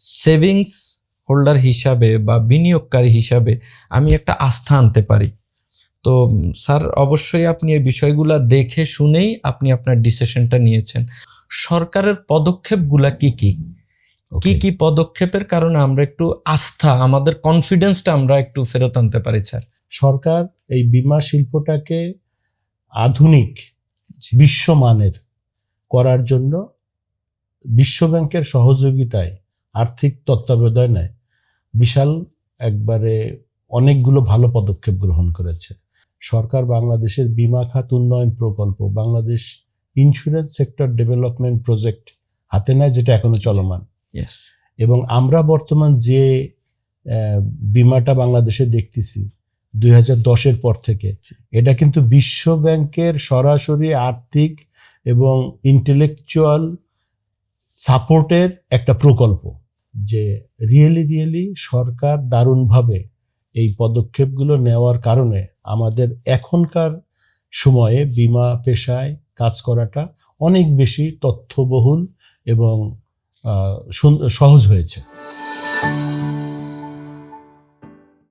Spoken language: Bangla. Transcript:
সেভিংস হোল্ডার হিসাবে বা বিনিয়োগকারী হিসাবে আমি একটা আস্থা আনতে পারি। তো স্যার অবশ্যই আপনি এই বিষয়গুলো দেখে শুনেই আপনি আপনার ডিসিশনটা নিয়েছেন। সরকারের পদক্ষেপগুলা কি কি? কি কি পদক্ষেপের কারণে আমরা একটু আস্থা আমাদের কনফিডেন্সটা আমরা একটু ফেরত আনতে পারি স্যার? সরকার এই বিমা শিল্পটাকে আধুনিক বিশ্বমানের করার জন্য বিশ্বব্যাংকের সহযোগিতায় আর্থিক তত্ত্বাবধানে বিশাল একবারে অনেকগুলো ভালো পদক্ষেপ গ্রহণ করেছে। সরকার বাংলাদেশের বিমা খাত উন্নয়ন প্রকল্প Bangladesh insurance sector development project হাতে নেয় যেটা এখনও চলমান। এবং আমরা বর্তমান যে বিমাটা বাংলাদেশে দেখতেছি দুই হাজার দশের পর থেকে এটা কিন্তু বিশ্ব ব্যাংকের সরাসরি আর্থিক এবং ইন্টেলেকচুয়াল সাপোর্টের একটা প্রকল্প। যে রিয়েলি রিয়েলি সরকার দারুণভাবে এই পদক্ষেপগুলো নেওয়ার কারণে আমাদের এখনকার সময়ে বিমা পেশায় কাজ করাটা অনেক বেশি তথ্যবহুল এবং সহজ হয়েছে।